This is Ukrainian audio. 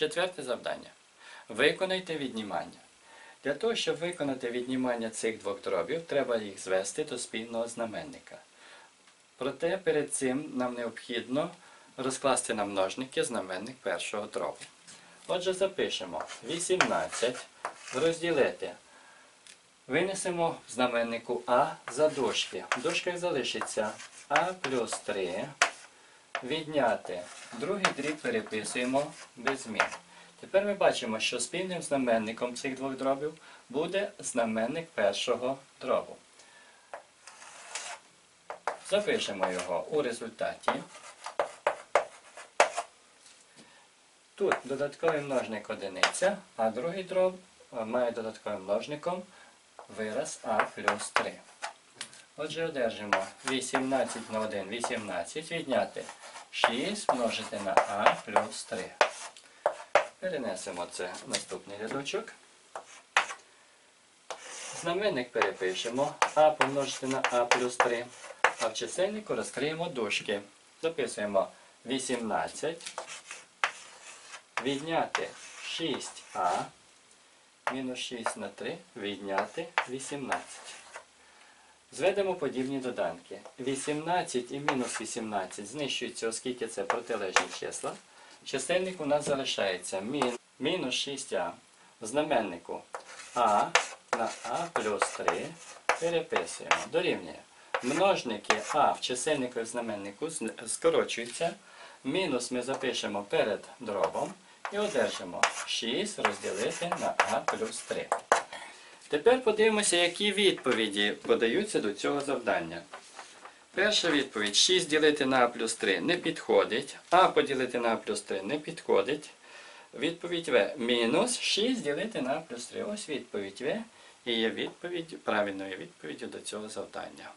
Четверте завдання. Виконайте віднімання. Для того, щоб виконати віднімання цих двох дробів, треба їх звести до спільного знаменника. Проте перед цим нам необхідно розкласти на множники знаменник першого дробу. Отже, запишемо 18 розділити. Винесемо в знаменнику А за дужки. В дужках залишиться А плюс 3. Відняти. Другий дріб переписуємо без змін. Тепер ми бачимо, що спільним знаменником цих двох дробів буде знаменник першого дробу. Запишемо його у результаті. Тут додатковий множник одиниця, а другий дроб має додатковим множником вираз А плюс 3. Отже, одержимо 18 на 1 18 відняти 6 множити на А плюс 3. Перенесемо це в наступний рядочок. Знаменник перепишемо А помножити на А плюс 3. А в чисельнику розкриємо дужки. Записуємо 18. Відняти 6А. Мінус 6 на 3. Відняти 18. Зведемо подібні доданки. 18 і мінус 18 знищуються, оскільки це протилежні числа. Чисельник у нас залишається мін- мінус 6а. В знаменнику а на а плюс 3 переписуємо. Дорівнює. Множники а в чисельнику і в знаменнику скорочуються. Мінус ми запишемо перед дробом і одержимо 6 розділити на а плюс 3. Тепер подивимося, які відповіді подаються до цього завдання. Перша відповідь 6 ділити на плюс 3 не підходить. А поділити на плюс 3 не підходить. Відповідь В. Мінус 6 ділити на плюс 3. Ось відповідь В. І є відповідь, правильною відповіддю до цього завдання.